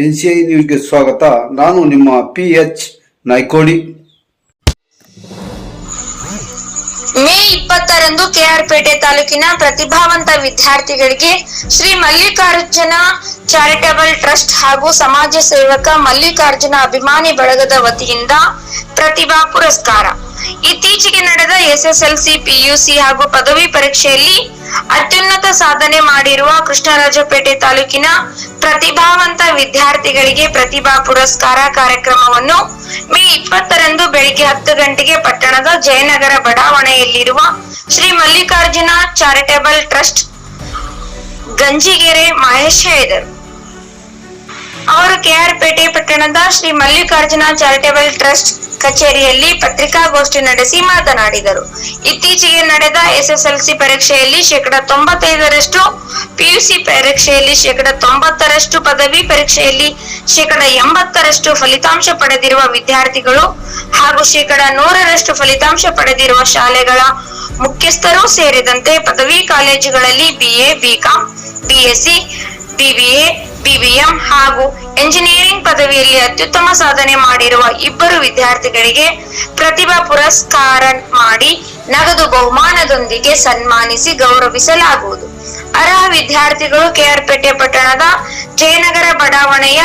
NCI ನ್ಯೂಸ್ಗೆ ಸ್ವಾಗತ. ನಾನು ನಿಮ್ಮ ಪಿ ಎಚ್ ನಾಯ್ಕೋಡಿ ಮೇ ಇಪ್ಪತ್ತರಂದು ಕೆಆರ್ಪೇಟೆ ತಾಲೂಕಿನ ಪ್ರತಿಭಾವಂತ ವಿದ್ಯಾರ್ಥಿಗಳಿಗೆ ಶ್ರೀ ಮಲ್ಲಿಕಾರ್ಜುನ ಚಾರಿಟಬಲ್ ಟ್ರಸ್ಟ್ ಹಾಗೂ ಸಮಾಜ ಸೇವಕ ಮಲ್ಲಿಕಾರ್ಜುನ ಅಭಿಮಾನಿ ಬಳಗದ ವತಿಯಿಂದ ಪ್ರತಿಭಾ ಪುರಸ್ಕಾರ. ಇತ್ತೀಚೆಗೆ ನಡೆದ ಎಸ್ಎಸ್ಎಲ್ಸಿ ಪಿಯುಸಿ ಹಾಗೂ ಪದವಿ ಪರೀಕ್ಷೆಯಲ್ಲಿ ಅತ್ಯುನ್ನತ ಸಾಧನೆ ಮಾಡಿರುವ ಕೃಷ್ಣರಾಜಪೇಟೆ ತಾಲೂಕಿನ ಪ್ರತಿಭಾವಂತ ವಿದ್ಯಾರ್ಥಿಗಳಿಗೆ ಪ್ರತಿಭಾ ಪುರಸ್ಕಾರ ಕಾರ್ಯಕ್ರಮವನ್ನು ಮೇ ಇಪ್ಪತ್ತರಂದು ಬೆಳಿಗ್ಗೆ ಹತ್ತು ಗಂಟೆಗೆ ಪಟ್ಟಣದ ಜಯನಗರ ಬಡಾವಣೆಯಲ್ಲಿರುವ ಶ್ರೀ ಮಲ್ಲಿಕಾರ್ಜುನ ಚಾರಿಟೇಬಲ್ ಟ್ರಸ್ಟ್ ಗಂಜಿಗೆರೆ ಮಹೇಶ್ ಹೇಳಿದರು. ಅವರು ಕೆಆರ್ಪೇಟೆ ಪಟ್ಟಣದ ಶ್ರೀ ಮಲ್ಲಿಕಾರ್ಜುನ ಚಾರಿಟೇಬಲ್ ಟ್ರಸ್ಟ್ ಕಚೇರಿಯಲ್ಲಿ ಪತ್ರಿಕಾಗೋಷ್ಠಿ ನಡೆಸಿ ಮಾತನಾಡಿದರು. ಇತ್ತೀಚೆಗೆ ನಡೆದ ಎಸ್ಎಸ್ಎಲ್ಸಿ ಪರೀಕ್ಷೆಯಲ್ಲಿ ಶೇಕಡ ತೊಂಬತ್ತೈದರಷ್ಟು ಪಿಯುಸಿ ಪರೀಕ್ಷೆಯಲ್ಲಿ ಶೇಕಡ ತೊಂಬತ್ತರಷ್ಟು ಪದವಿ ಪರೀಕ್ಷೆಯಲ್ಲಿ ಶೇಕಡ ಎಂಬತ್ತರಷ್ಟು ಫಲಿತಾಂಶ ಪಡೆದಿರುವ ವಿದ್ಯಾರ್ಥಿಗಳು ಹಾಗೂ ಶೇಕಡ ನೂರರಷ್ಟು ಫಲಿತಾಂಶ ಪಡೆದಿರುವ ಶಾಲೆಗಳ ಮುಖ್ಯಸ್ಥರು ಸೇರಿದಂತೆ ಪದವಿ ಕಾಲೇಜುಗಳಲ್ಲಿ BA, BCom, BSc, BBA BBM ಹಾಗೂ ಎಂಜಿನಿಯರಿಂಗ್ ಪದವಿಯಲ್ಲಿ ಅತ್ಯುತ್ತಮ ಸಾಧನೆ ಮಾಡಿರುವ ಇಬ್ಬರು ವಿದ್ಯಾರ್ಥಿಗಳಿಗೆ ಪ್ರತಿಭಾ ಪುರಸ್ಕಾರ ಮಾಡಿ ನಗದು ಬಹುಮಾನದೊಂದಿಗೆ ಸನ್ಮಾನಿಸಿ ಗೌರವಿಸಲಾಗುವುದು. ಅರ್ಹ ವಿದ್ಯಾರ್ಥಿಗಳು ಕೆಆರ್ಪೇಟೆ ಪಟ್ಟಣದ ಜಯನಗರ ಬಡಾವಣೆಯ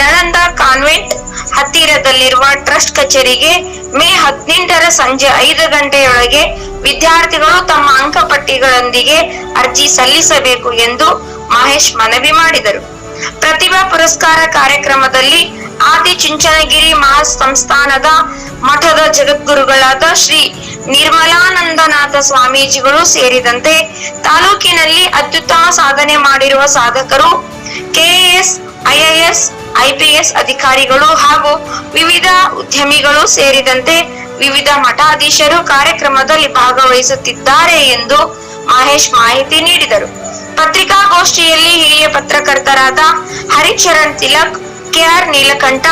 ನಳಂದ ಕಾನ್ವೆಂಟ್ ಹತ್ತಿರದಲ್ಲಿರುವ ಟ್ರಸ್ಟ್ ಕಚೇರಿಗೆ ಮೇ ಹದಿನೆಂಟರ ಸಂಜೆ ಐದು ಗಂಟೆಯೊಳಗೆ ವಿದ್ಯಾರ್ಥಿಗಳು ತಮ್ಮ ಅಂಕಪಟ್ಟಿಗಳೊಂದಿಗೆ ಅರ್ಜಿ ಸಲ್ಲಿಸಬೇಕು ಎಂದು ಮಹೇಶ್ ಮನವಿ ಮಾಡಿದರು. ಪ್ರತಿಭಾ ಪುರಸ್ಕಾರ ಕಾರ್ಯಕ್ರಮದಲ್ಲಿ ಆದಿ ಚುಂಚನಗಿರಿ ಮಹಾಸಂಸ್ಥಾನದ ಮಠದ ಜಗದ್ಗುರುಗಳಾದ ಶ್ರೀ ನಿರ್ಮಲಾನಂದನಾಥ ಸ್ವಾಮೀಜಿಗಳು ಸೇರಿದಂತೆ ತಾಲೂಕಿನಲ್ಲಿ ಅತ್ಯುತ್ತಮ ಸಾಧನೆ ಮಾಡಿರುವ ಸಾಧಕರು ಕೆಎಎಸ್, ಐಎಎಸ್, ಐಪಿಎಸ್ ಅಧಿಕಾರಿಗಳು ಹಾಗೂ ವಿವಿಧ ಉದ್ಯಮಿಗಳು ಸೇರಿದಂತೆ ವಿವಿಧ ಮಠಾಧೀಶರು ಕಾರ್ಯಕ್ರಮದಲ್ಲಿ ಭಾಗವಹಿಸುತ್ತಿದ್ದಾರೆ ಎಂದು ಮಹೇಶ್ ಮಾಹಿತಿ ನೀಡಿದರು. ಪತ್ರಿಕಾಗೋಷ್ಠಿಯಲ್ಲಿ ಹಿರಿಯ ಪತ್ರಕರ್ತರಾದ ಹರಿಚರಣ್ ತಿಲಕ್ ಕೆಆರ್ ನೀಲಕಂಠ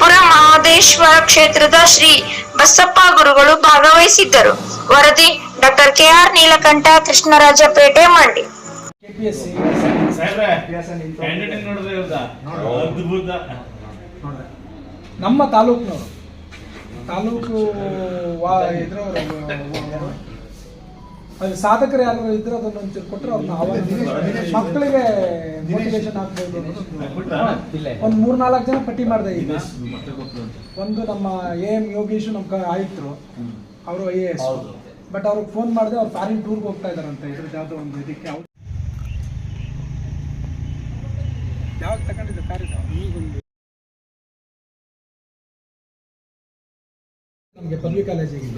ಪುರಮಹದೇಶ್ವರ ಕ್ಷೇತ್ರದ ಶ್ರೀ ಬಸಪ್ಪ ಗುರುಗಳು ಭಾಗವಹಿಸಿದ್ದರು. ವರದಿ ಡಾಕ್ಟರ್ ಕೆಆರ್ ನೀಲಕಂಠ ಕೃಷ್ಣರಾಜಪೇಟೆ ಮಂಡಿ ನಮ್ಮ ತಾಲೂಕಿನವರು. ತಾಲೂಕು ಇದ್ರವರು ಅದು ಸಾಧಕರು ಯಾರು ಇದ್ರೆ ಅದನ್ನ ಒಂಚೂರು ಕೊಟ್ಟರೆ ಅವ್ರನ್ನ ಆವಾಗ ಮಕ್ಕಳಿಗೆ ಮೋಟಿವೇಶನ್ ಆಗ್ಬೋದು ಒಂದು ಮೂರ್ನಾಲ್ಕು ಜನ ಪಟ್ಟಿ ಮಾಡಿದೆ ಈಗ. ಒಂದು ನಮ್ಮ ಎ ಎಂ ಯೋಗೇಶು ನಮ್ಮ ಕ- ಆಯುಕ್ತರು. ಅವರು ಐ ಎ ಎಸ್. ಬಟ್ ಅವ್ರಿಗೆ ಫೋನ್ ಮಾಡಿದೆ ಅವ್ರು ಫಾರಿನ್ ಟೂರ್ಗೆ ಹೋಗ್ತಾ ಇದಾರಂತೆ ಇದ್ರದ್ದು ಯಾವುದೋ ಒಂದು ಇದಕ್ಕೆ ಅವ್ರು. ಯಾವಾಗ ತಗೊಂಡಿದ್ದು ಕಾರ್ ನಮಗೆ ಪದವಿ ಕಾಲೇಜಿಗೆ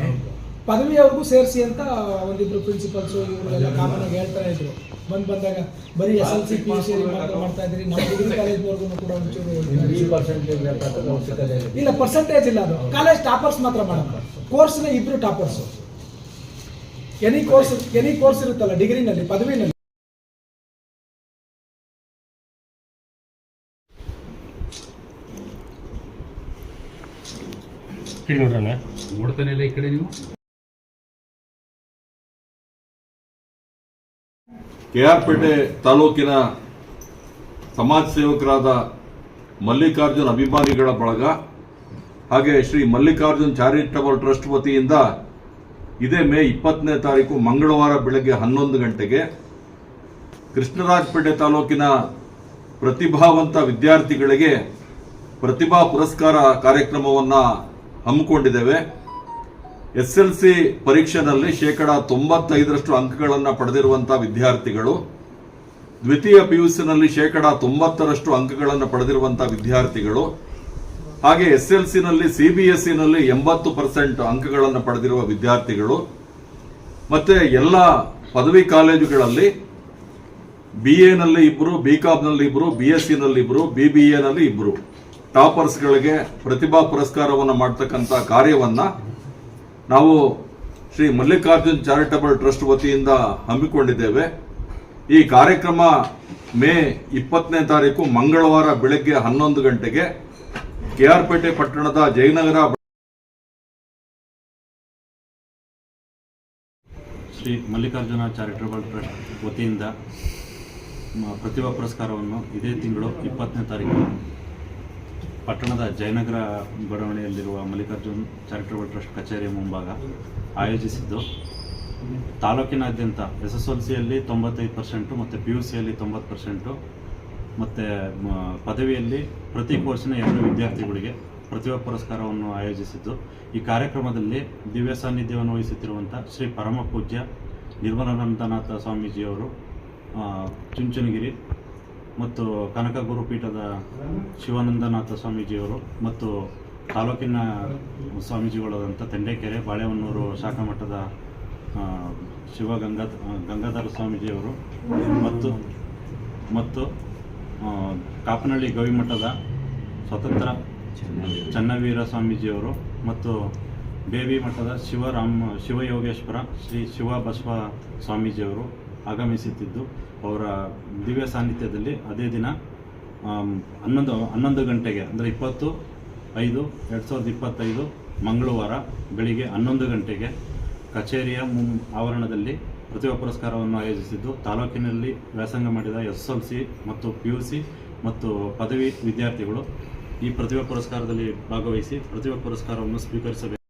ಪದವಿಯವ್ರಿಗೂ ಸೇರಿಸಿ ಅಂತ ಒಂದಿಬ್ರು ಪ್ರಿನ್ಸಿಪಲ್ಸು ಇವರೆಲ್ಲ ಕಾಮನ್ ಆಗಿ ಹೇಳ್ತಾ ಇದ್ರು. ಬಂದ್ ಬಂದಾಗ ಬರೀ S L C P C ಮಾಡ್ತಾ ಇದ್ರಿ ನಮ್ಮ ಡಿಗ್ರಿ ಕಾಲೇಜ್ವರೆಗೂ ಕೂಡ ಒಂಚೂರು ಇಲ್ಲ. ಪರ್ಸೆಂಟೇಜ್ ಇಲ್ಲ ಅದು. ಕಾಲೇಜ್ ಟಾಪರ್ಸ್ ಮಾತ್ರ ಮಾಡೋಣ ಕೋರ್ಸ್ನ ಇಬ್ರು toppers any course any course ಇರುತ್ತಲ್ಲ ಡಿಗ್ರಿನಲ್ಲಿ ಪದವಿನಲ್ಲಿ. ನೋಡ್ತಾನೆ ಇಲ್ಲ ಈ ಕಡೆ ನೀವು? ಕೆಆರ್ಪೇಟೆ ತಾಲೂಕಿನ ಸಮಾಜ ಸೇವಕರಾದ ಮಲ್ಲಿಕಾರ್ಜುನ್ ಅಭಿಮಾನಿಗಳ ಬಳಗ ಹಾಗೆ ಶ್ರೀ ಮಲ್ಲಿಕಾರ್ಜುನ್ ಚಾರಿಟಬಲ್ ಟ್ರಸ್ಟ್ ವತಿಯಿಂದ ಇದೇ ಮೇ ಇಪ್ಪತ್ತನೇ ತಾರೀಕು ಮಂಗಳವಾರ ಬೆಳಗ್ಗೆ ಹನ್ನೊಂದು ಗಂಟೆಗೆ ಕೃಷ್ಣರಾಜಪೇಟೆ ತಾಲೂಕಿನ ಪ್ರತಿಭಾವಂತ ವಿದ್ಯಾರ್ಥಿಗಳಿಗೆ ಪ್ರತಿಭಾ ಪುರಸ್ಕಾರ ಕಾರ್ಯಕ್ರಮವನ್ನು ಹಮ್ಮಿಕೊಂಡಿದ್ದೇವೆ. ಎಸ್ ಎಲ್ ಸಿ ಪರೀಕ್ಷೆನಲ್ಲಿ ಶೇಕಡ ತೊಂಬತ್ತೈದರಷ್ಟು ಅಂಕಗಳನ್ನು ಪಡೆದಿರುವಂತಹ ವಿದ್ಯಾರ್ಥಿಗಳು, ದ್ವಿತೀಯ ಪಿಯುಸಿನಲ್ಲಿ ಶೇಕಡ ತೊಂಬತ್ತರಷ್ಟು ಅಂಕಗಳನ್ನು ಪಡೆದಿರುವಂತಹ ವಿದ್ಯಾರ್ಥಿಗಳು, ಹಾಗೆ ಎಸ್ ಎಲ್ ಸಿನಲ್ಲಿ ಸಿಬಿಎಸ್ಇನಲ್ಲಿ ಎಂಬತ್ತು ಪರ್ಸೆಂಟ್ ಅಂಕಗಳನ್ನು ಪಡೆದಿರುವ ವಿದ್ಯಾರ್ಥಿಗಳು, ಮತ್ತೆ ಎಲ್ಲ ಪದವಿ ಕಾಲೇಜುಗಳಲ್ಲಿ ಬಿ ಎನಲ್ಲಿ ಇಬ್ಬರು ಬಿ ನಲ್ಲಿ ಇಬ್ಬರು ಬಿ ಎಸ್ನಲ್ಲಿ ಇಬ್ಬರು ಬಿ ಬಿ ನಲ್ಲಿ ಇಬ್ಬರು ಟಾಪರ್ಸ್ಗಳಿಗೆ ಪ್ರತಿಭಾ ಪುರಸ್ಕಾರವನ್ನು ಮಾಡ್ತಕ್ಕಂಥ ಕಾರ್ಯವನ್ನ ನಾವು ಶ್ರೀ ಮಲ್ಲಿಕಾರ್ಜುನ್ ಚಾರಿಟಬಲ್ ಟ್ರಸ್ಟ್ ವತಿಯಿಂದ ಹಮ್ಮಿಕೊಂಡಿದ್ದೇವೆ. ಈ ಕಾರ್ಯಕ್ರಮ ಮೇ ಇಪ್ಪತ್ತನೇ ತಾರೀಕು ಮಂಗಳವಾರ ಬೆಳಗ್ಗೆ ಹನ್ನೊಂದು ಗಂಟೆಗೆ ಕೆಆರ್ಪೇಟೆ ಪಟ್ಟಣದ ಜಯನಗರ ಶ್ರೀ ಮಲ್ಲಿಕಾರ್ಜುನ ಚಾರಿಟಬಲ್ ಟ್ರಸ್ಟ್ ವತಿಯಿಂದ ಪ್ರತಿಭಾ ಪುರಸ್ಕಾರವನ್ನು ಇದೇ ತಿಂಗಳು ಇಪ್ಪತ್ತನೇ ತಾರೀಕು ಪಟ್ಟಣದ ಜಯನಗರ ಬಡಾವಣೆಯಲ್ಲಿರುವ ಮಲ್ಲಿಕಾರ್ಜುನ್ ಚಾರಿಟಬಲ್ ಟ್ರಸ್ಟ್ ಕಚೇರಿಯ ಮುಂಭಾಗ ಆಯೋಜಿಸಿದ್ದು, ತಾಲೂಕಿನಾದ್ಯಂತ ಎಸ್ ಎಸ್ ಎಲ್ ಸಿಯಲ್ಲಿ ತೊಂಬತ್ತೈದು ಪರ್ಸೆಂಟು ಮತ್ತು ಪಿ ಯು ಸಿಯಲ್ಲಿ ತೊಂಬತ್ತು ಪರ್ಸೆಂಟು ಮತ್ತು ಪದವಿಯಲ್ಲಿ ಪ್ರತಿ ಕೋರ್ಸಿನ ಎರಡು ವಿದ್ಯಾರ್ಥಿಗಳಿಗೆ ಪ್ರತಿಭಾ ಪುರಸ್ಕಾರವನ್ನು ಆಯೋಜಿಸಿದ್ದು, ಈ ಕಾರ್ಯಕ್ರಮದಲ್ಲಿ ದಿವ್ಯ ಸಾನ್ನಿಧ್ಯವನ್ನು ವಹಿಸುತ್ತಿರುವಂಥ ಶ್ರೀ ಪರಮ ಪೂಜ್ಯ ನಿರ್ಮಲಾನಂದನಾಥ ಸ್ವಾಮೀಜಿಯವರು ಚುಂಚನಗಿರಿ ಮತ್ತು ಕನಕ ಗುರುಪೀಠದ ಶಿವಾನಂದನಾಥ ಸ್ವಾಮೀಜಿಯವರು ಮತ್ತು ತಾಲೂಕಿನ ಸ್ವಾಮೀಜಿಗಳಾದಂಥ ತೆಂಡೆಕೆರೆ, ಬಾಳೆಹೊನ್ನೂರು ಶಾಖಾ ಮಠದ ಶಿವ ಗಂಗಾ, ಗಂಗಾಧರ ಸ್ವಾಮೀಜಿಯವರು ಮತ್ತು ಮತ್ತು ಕಾಪನಹಳ್ಳಿ ಗವಿಮಠದ ಸ್ವತಂತ್ರ ಚನ್ನವೀರ ಸ್ವಾಮೀಜಿಯವರು ಮತ್ತು ಬೇಬಿ ಮಠದ ಶಿವರಾಮ, ಶಿವಯೋಗೇಶ್ವರ ಶ್ರೀ ಶಿವ ಬಸವ ಸ್ವಾಮೀಜಿಯವರು ಆಗಮಿಸುತ್ತಿದ್ದು. ಅವರ ದಿವ್ಯ ಸಾನ್ನಿಧ್ಯದಲ್ಲಿ ಅದೇ ದಿನ ಹನ್ನೊಂದು ಹನ್ನೊಂದು ಗಂಟೆಗೆ, ಅಂದರೆ ಇಪ್ಪತ್ತು, ಐದು, ಎರಡು ಸಾವಿರದ ಇಪ್ಪತ್ತೈದು ಮಂಗಳವಾರ ಬೆಳಿಗ್ಗೆ ಹನ್ನೊಂದು ಗಂಟೆಗೆ ಕಚೇರಿಯ ಮುಂ, ಆವರಣದಲ್ಲಿ ಪ್ರತಿಭಾ ಪುರಸ್ಕಾರವನ್ನು ಆಯೋಜಿಸಿದ್ದು. ತಾಲೂಕಿನಲ್ಲಿ ವ್ಯಾಸಂಗ ಮಾಡಿದ ಎಸ್ ಎಲ್ ಸಿ ಮತ್ತು ಪಿ ಯು ಸಿ ಮತ್ತು ಪದವಿ ವಿದ್ಯಾರ್ಥಿಗಳು ಈ ಪ್ರತಿಭಾ ಪುರಸ್ಕಾರದಲ್ಲಿ ಭಾಗವಹಿಸಿ ಪ್ರತಿಭಾ ಪುರಸ್ಕಾರವನ್ನು ಸ್ವೀಕರಿಸಬೇಕು.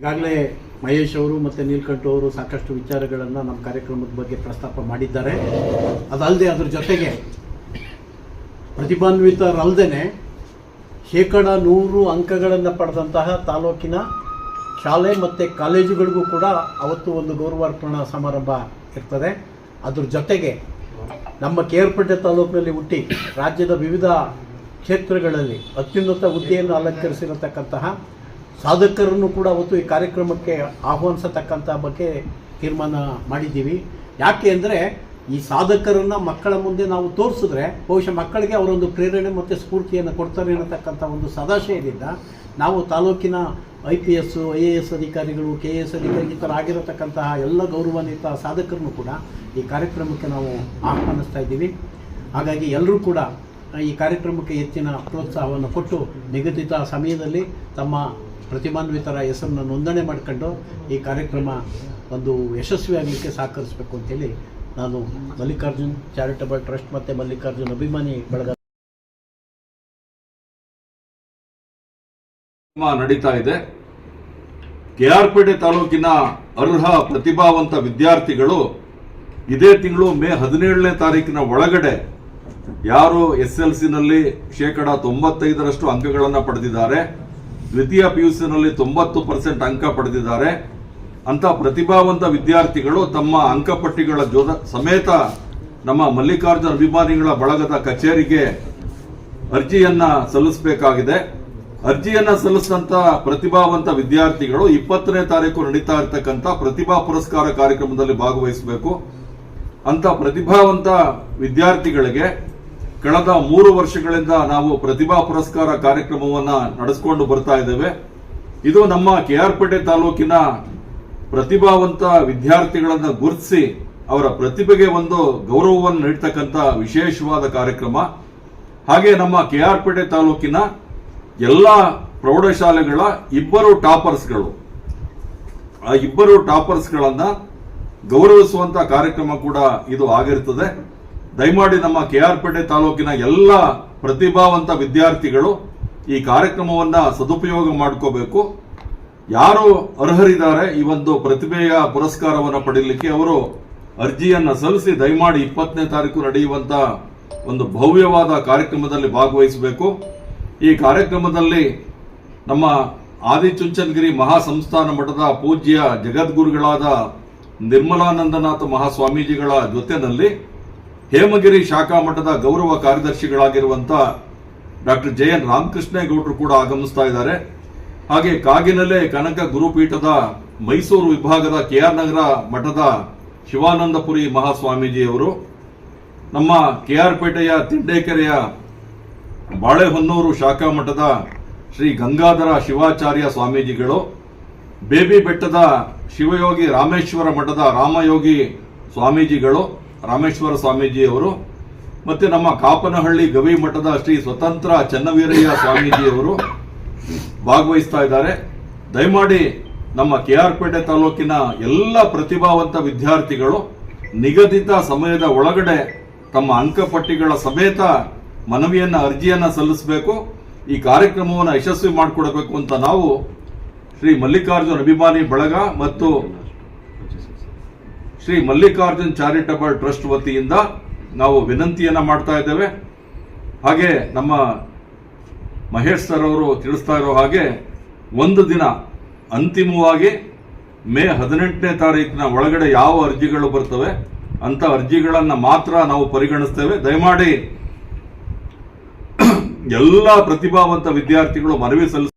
ಈಗಾಗಲೇ ಮಹೇಶ್ ಅವರು ಮತ್ತು ನೀಲ್ಕಂಠ ಅವರು ಸಾಕಷ್ಟು ವಿಚಾರಗಳನ್ನು ನಮ್ಮ ಕಾರ್ಯಕ್ರಮದ ಬಗ್ಗೆ ಪ್ರಸ್ತಾಪ ಮಾಡಿದ್ದಾರೆ. ಅದಲ್ಲದೆ ಅದ್ರ ಜೊತೆಗೆ ಪ್ರತಿಭಾನ್ವಿತರಲ್ಲದೆ ಶೇಕಡ ನೂರು ಅಂಕಗಳನ್ನು ಪಡೆದಂತಹ ತಾಲೂಕಿನ ಶಾಲೆ ಮತ್ತು ಕಾಲೇಜುಗಳಿಗೂ ಕೂಡ ಅವತ್ತು ಒಂದು ಗೌರವಾರ್ಪಣಾ ಸಮಾರಂಭ ಇರ್ತದೆ. ಅದ್ರ ಜೊತೆಗೆ ನಮ್ಮ ಕೇರ್ಪೇಟೆ ತಾಲೂಕಿನಲ್ಲಿ ಹುಟ್ಟಿ ರಾಜ್ಯದ ವಿವಿಧ ಕ್ಷೇತ್ರಗಳಲ್ಲಿ ಅತ್ಯುನ್ನತ ಹುದ್ದೆಯನ್ನು ಅಲಂಕರಿಸಿರತಕ್ಕಂತಹ ಸಾಧಕರನ್ನು ಕೂಡ ಅವತ್ತು ಈ ಕಾರ್ಯಕ್ರಮಕ್ಕೆ ಆಹ್ವಾನಿಸತಕ್ಕಂಥ ಬಗ್ಗೆ ತೀರ್ಮಾನ ಮಾಡಿದ್ದೀವಿ. ಯಾಕೆ ಅಂದರೆ ಈ ಸಾಧಕರನ್ನು ಮಕ್ಕಳ ಮುಂದೆ ನಾವು ತೋರಿಸಿದ್ರೆ ಬಹುಶಃ ಮಕ್ಕಳಿಗೆ ಅವರೊಂದು ಪ್ರೇರಣೆ ಮತ್ತು ಸ್ಫೂರ್ತಿಯನ್ನು ಕೊಡ್ತಾರೆ ಅನ್ನತಕ್ಕಂಥ ಒಂದು ಸದಾಶಯದಿಂದ ನಾವು ತಾಲೂಕಿನ I P S I A S ಅಧಿಕಾರಿಗಳು, ಕೆ ಎ ಎಸ್ ಅಧಿಕಾರಿ ಈ ಥರ ಆಗಿರತಕ್ಕಂತಹ ಎಲ್ಲ ಗೌರವಾನ್ವಿತ ಸಾಧಕರನ್ನು ಕೂಡ ಈ ಕಾರ್ಯಕ್ರಮಕ್ಕೆ ನಾವು ಆಹ್ವಾನಿಸ್ತಾ ಇದ್ದೀವಿ. ಹಾಗಾಗಿ ಎಲ್ಲರೂ ಕೂಡ ಈ ಕಾರ್ಯಕ್ರಮಕ್ಕೆ ಹೆಚ್ಚಿನ ಪ್ರೋತ್ಸಾಹವನ್ನು ಕೊಟ್ಟು ನಿಗದಿತ ಸಮಯದಲ್ಲಿ ತಮ್ಮ ಪ್ರತಿಭಾನ್ವಿತರ ಹೆಸರನ್ನು ನೋಂದಣಿ ಮಾಡ್ಕೊಂಡು ಈ ಕಾರ್ಯಕ್ರಮ ಒಂದು ಯಶಸ್ವಿ ಆಗಲಿಕ್ಕೆ ಸಹಕರಿಸಬೇಕು ಅಂತೇಳಿ ನಾನು ಮಲ್ಲಿಕಾರ್ಜುನ್ ಚಾರಿಟಬಲ್ ಟ್ರಸ್ಟ್ ಮತ್ತು ಮಲ್ಲಿಕಾರ್ಜುನ್ ಅಭಿಮಾನಿ ಬಳಗ ನಡೀತಾ ಇದೆ. ಕೆ ಆರ್ ಕೆಆರ್ಪೇಟೆ ತಾಲೂಕಿನ ಅರ್ಹ ಪ್ರತಿಭಾವಂತ ವಿದ್ಯಾರ್ಥಿಗಳು ಇದೇ ತಿಂಗಳು ಮೇ ಹದಿನೇಳನೇ ತಾರೀಕಿನ ಒಳಗಡೆ ಯಾರು ಎಸ್ ಎಲ್ನಲ್ಲಿ ಶೇಕಡ ತೊಂಬತ್ತೈದರಷ್ಟು ಅಂಕಗಳನ್ನು ಪಡೆದಿದ್ದಾರೆ. ದ್ವಿತೀಯ ಪಿ ಯು ಸಿನಲ್ಲಿ ತೊಂಬತ್ತು ಪರ್ಸೆಂಟ್ ಅಂಕ ಪಡೆದಿದ್ದಾರೆ. ಅಂತ ಪ್ರತಿಭಾವಂತ ವಿದ್ಯಾರ್ಥಿಗಳು ತಮ್ಮ ಅಂಕಪಟ್ಟಿಗಳ ಜೊತೆ ಸಮೇತ ನಮ್ಮ ಮಲ್ಲಿಕಾರ್ಜುನ ಅಭಿಮಾನಿಗಳ ಬಳಗದ ಕಚೇರಿಗೆ ಅರ್ಜಿಯನ್ನ ಸಲ್ಲಿಸಬೇಕಾಗಿದೆ. ಅರ್ಜಿಯನ್ನ ಸಲ್ಲಿಸಿದಂತ ಪ್ರತಿಭಾವಂತ ವಿದ್ಯಾರ್ಥಿಗಳು ಇಪ್ಪತ್ತನೇ ತಾರೀಕು ನಡೀತಾ ಇರತಕ್ಕಂತ ಪ್ರತಿಭಾ ಪುರಸ್ಕಾರ ಕಾರ್ಯಕ್ರಮದಲ್ಲಿ ಭಾಗವಹಿಸಬೇಕು. ಅಂತ ಪ್ರತಿಭಾವಂತ ವಿದ್ಯಾರ್ಥಿಗಳಿಗೆ ಕಳೆದ ಮೂರು ವರ್ಷಗಳಿಂದ ನಾವು ಪ್ರತಿಭಾ ಪುರಸ್ಕಾರ ಕಾರ್ಯಕ್ರಮವನ್ನು ನಡೆಸಿಕೊಂಡು ಬರ್ತಾ ಇದ್ದೇವೆ. ಇದು ನಮ್ಮ ಕೆ ಆರ್ ಪೇಟೆ ತಾಲೂಕಿನ ಪ್ರತಿಭಾವಂತ ವಿದ್ಯಾರ್ಥಿಗಳನ್ನು ಗುರುತಿಸಿ ಅವರ ಪ್ರತಿಭೆಗೆ ಒಂದು ಗೌರವವನ್ನು ನೀಡ್ತಕ್ಕಂಥ ವಿಶೇಷವಾದ ಕಾರ್ಯಕ್ರಮ. ಹಾಗೆ ನಮ್ಮ ಕೆ ಆರ್ ಪೇಟೆ ತಾಲೂಕಿನ ಎಲ್ಲ ಪ್ರೌಢಶಾಲೆಗಳ ಇಬ್ಬರು ಟಾಪರ್ಸ್ಗಳು. ಆ ಇಬ್ಬರು ಟಾಪರ್ಸ್ಗಳನ್ನು ಗೌರವಿಸುವಂತ ಕಾರ್ಯಕ್ರಮ ಕೂಡ ಇದು ಆಗಿರುತ್ತದೆ ದಯಮಾಡಿ ನಮ್ಮ ಕೆ ಆರ್ ಪೇಟೆ ತಾಲೂಕಿನ ಎಲ್ಲ ಪ್ರತಿಭಾವಂತ ವಿದ್ಯಾರ್ಥಿಗಳು ಈ ಕಾರ್ಯಕ್ರಮವನ್ನ ಸದುಪಯೋಗ ಮಾಡ್ಕೋಬೇಕು. ಯಾರು ಅರ್ಹರಿದ್ದಾರೆ ಈ ಒಂದು ಪ್ರತಿಭೆಯ ಪುರಸ್ಕಾರವನ್ನು ಪಡೆಯಲಿಕ್ಕೆ ಅವರು ಅರ್ಜಿಯನ್ನು ಸಲ್ಲಿಸಿ ದಯಮಾಡಿ ಇಪ್ಪತ್ತನೇ ತಾರೀಕು ನಡೆಯುವಂಥ ಒಂದು ಭವ್ಯವಾದ ಕಾರ್ಯಕ್ರಮದಲ್ಲಿ ಭಾಗವಹಿಸಬೇಕು. ಈ ಕಾರ್ಯಕ್ರಮದಲ್ಲಿ ನಮ್ಮ ಆದಿಚುಂಚನಗಿರಿ ಮಹಾಸಂಸ್ಥಾನ ಮಠದ ಪೂಜ್ಯ ಜಗದ್ಗುರುಗಳಾದ ನಿರ್ಮಲಾನಂದನಾಥ ಮಹಾಸ್ವಾಮೀಜಿಗಳ ಜೊತೆನಲ್ಲಿ ಹೇಮಗಿರಿ ಶಾಖಾ ಮಠದ ಗೌರವ ಕಾರ್ಯದರ್ಶಿಗಳಾಗಿರುವಂತ ಡಾಕ್ಟರ್ ಜೆ ಎನ್ ರಾಮಕೃಷ್ಣೇಗೌಡರು ಕೂಡ ಆಗಮಿಸ್ತಾ ಇದ್ದಾರೆ. ಹಾಗೆ ಕಾಗಿನಲೆ ಕನಕ ಗುರುಪೀಠದ ಮೈಸೂರು ವಿಭಾಗದ ಕೆ ಆರ್ ನಗರ ಮಠದ ಶಿವಾನಂದಪುರಿ ಮಹಾಸ್ವಾಮೀಜಿಯವರು, ನಮ್ಮ ಕೆ ಆರ್ ಪೇಟೆಯ ತಿಂಡೇಕೆರೆಯ ಬಾಳೆಹೊನ್ನೂರು ಶಾಖಾ ಮಠದ ಶ್ರೀ ಗಂಗಾಧರ ಶಿವಾಚಾರ್ಯ ಸ್ವಾಮೀಜಿಗಳು, ಬೇಬಿ ಬೆಟ್ಟದ ಶಿವಯೋಗಿ ರಾಮೇಶ್ವರ ಮಠದ ರಾಮಯೋಗಿ ಸ್ವಾಮೀಜಿಗಳು ರಾಮೇಶ್ವರ ಸ್ವಾಮೀಜಿಯವರು ಮತ್ತೆ ನಮ್ಮ ಕಾಪನಹಳ್ಳಿ ಗವಿ ಮಠದ ಶ್ರೀ ಸ್ವತಂತ್ರ ಚನ್ನವೀರಯ್ಯ ಸ್ವಾಮೀಜಿಯವರು ಭಾಗವಹಿಸ್ತಾ ಇದ್ದಾರೆ. ದಯಮಾಡಿ ನಮ್ಮ ಕೆ ಆರ್ ಪೇಟೆ ತಾಲೂಕಿನ ಎಲ್ಲ ಪ್ರತಿಭಾವಂತ ವಿದ್ಯಾರ್ಥಿಗಳು ನಿಗದಿತ ಸಮಯದ ಒಳಗಡೆ ತಮ್ಮ ಅಂಕಪಟ್ಟಿಗಳ ಸಮೇತ ಮನವಿಯನ್ನ, ಅರ್ಜಿಯನ್ನ ಸಲ್ಲಿಸಬೇಕು. ಈ ಕಾರ್ಯಕ್ರಮವನ್ನು ಯಶಸ್ವಿ ಮಾಡಿಕೊಡಬೇಕು ಅಂತ ನಾವು ಶ್ರೀ ಮಲ್ಲಿಕಾರ್ಜುನ್ ಅಭಿಮಾನಿ ಬಳಗ ಮತ್ತು ಶ್ರೀ ಮಲ್ಲಿಕಾರ್ಜುನ್ ಚಾರಿಟಬಲ್ ಟ್ರಸ್ಟ್ ವತಿಯಿಂದ ನಾವು ವಿನಂತಿಯನ್ನ ಮಾಡ್ತಾ ಇದ್ದೇವೆ. ಹಾಗೆ ನಮ್ಮ ಮಹೇಶ್ ಸರ್ ಅವರು ತಿಳಿಸ್ತಾ ಇರೋ ಹಾಗೆ ಒಂದು ದಿನ ಅಂತಿಮವಾಗಿ ಮೇ ಹದಿನೆಂಟನೇ ತಾರೀಕಿನ ಒಳಗಡೆ ಯಾವ ಅರ್ಜಿಗಳು ಬರ್ತವೆ, ಅಂತ ಅರ್ಜಿಗಳನ್ನ ಮಾತ್ರ ನಾವು ಪರಿಗಣಿಸ್ತೇವೆ. ದಯಮಾಡಿ ಎಲ್ಲ ಪ್ರತಿಭಾವಂತ ವಿದ್ಯಾರ್ಥಿಗಳು ಮನವಿ ಸಲ್ಲಿಸ